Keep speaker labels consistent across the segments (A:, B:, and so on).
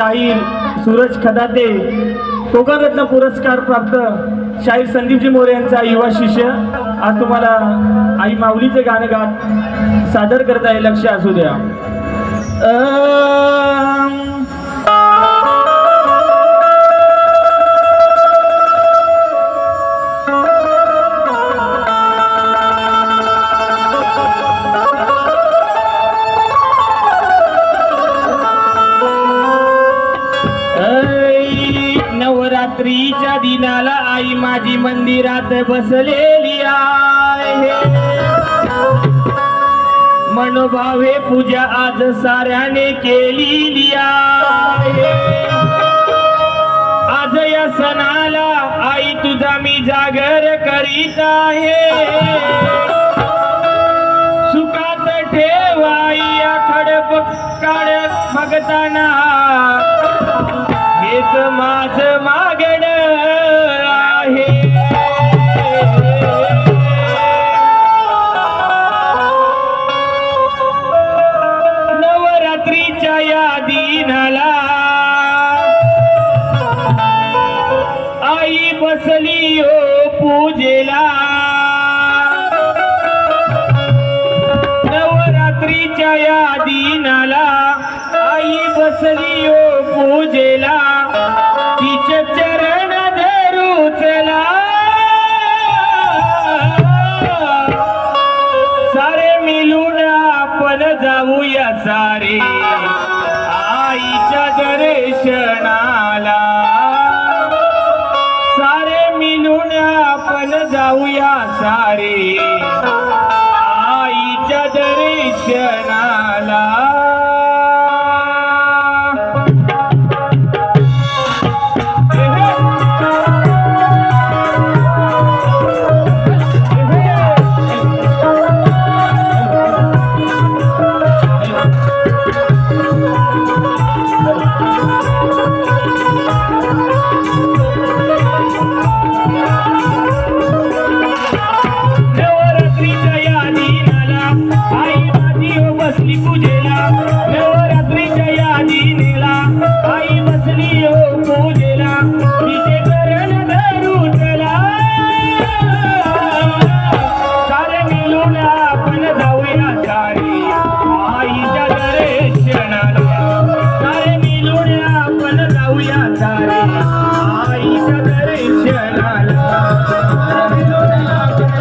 A: शाहीर सूरज खदाते कोकणरत्न पुरस्कार प्राप्त शाहीर संदीपजी मोरे यांचा युवा शिष्य. आज तुम्हाला आई माऊलीचे गाणं गात सादर करत आहे लक्ष असू द्या. नवरात्रीच्या दिनाला आई माझी मंदिरात बसलेली आहे. मनोभावे पूजा आज साऱ्याने केलेली आहे. आज या सणाला आई तुझा मी जागर करीत आहे. बसली ओ पूजेला. तिचे चरण धरू चला. सारे मिळून आपण जाऊया सारे. आईच्या दर्शनाला. सारे मिळून आपण जाऊया सारे. आईच्या दर्शनाला.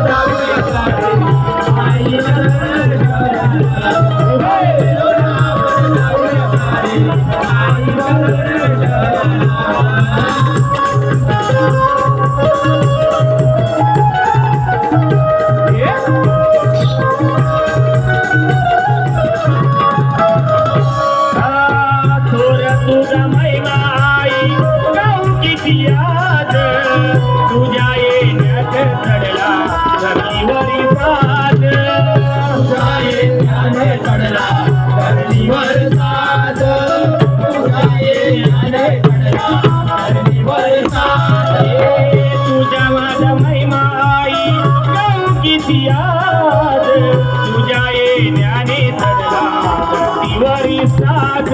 A: जाऊया सारे येण्यात चढला धरणीवर साज तुझ्या येण्यात चढला धरणीवर तुझ्या माझा महिमा आई गाऊ किती आज तुझ्या धरणीवरी धरणीवर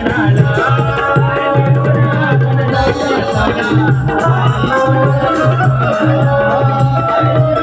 A: Thank you.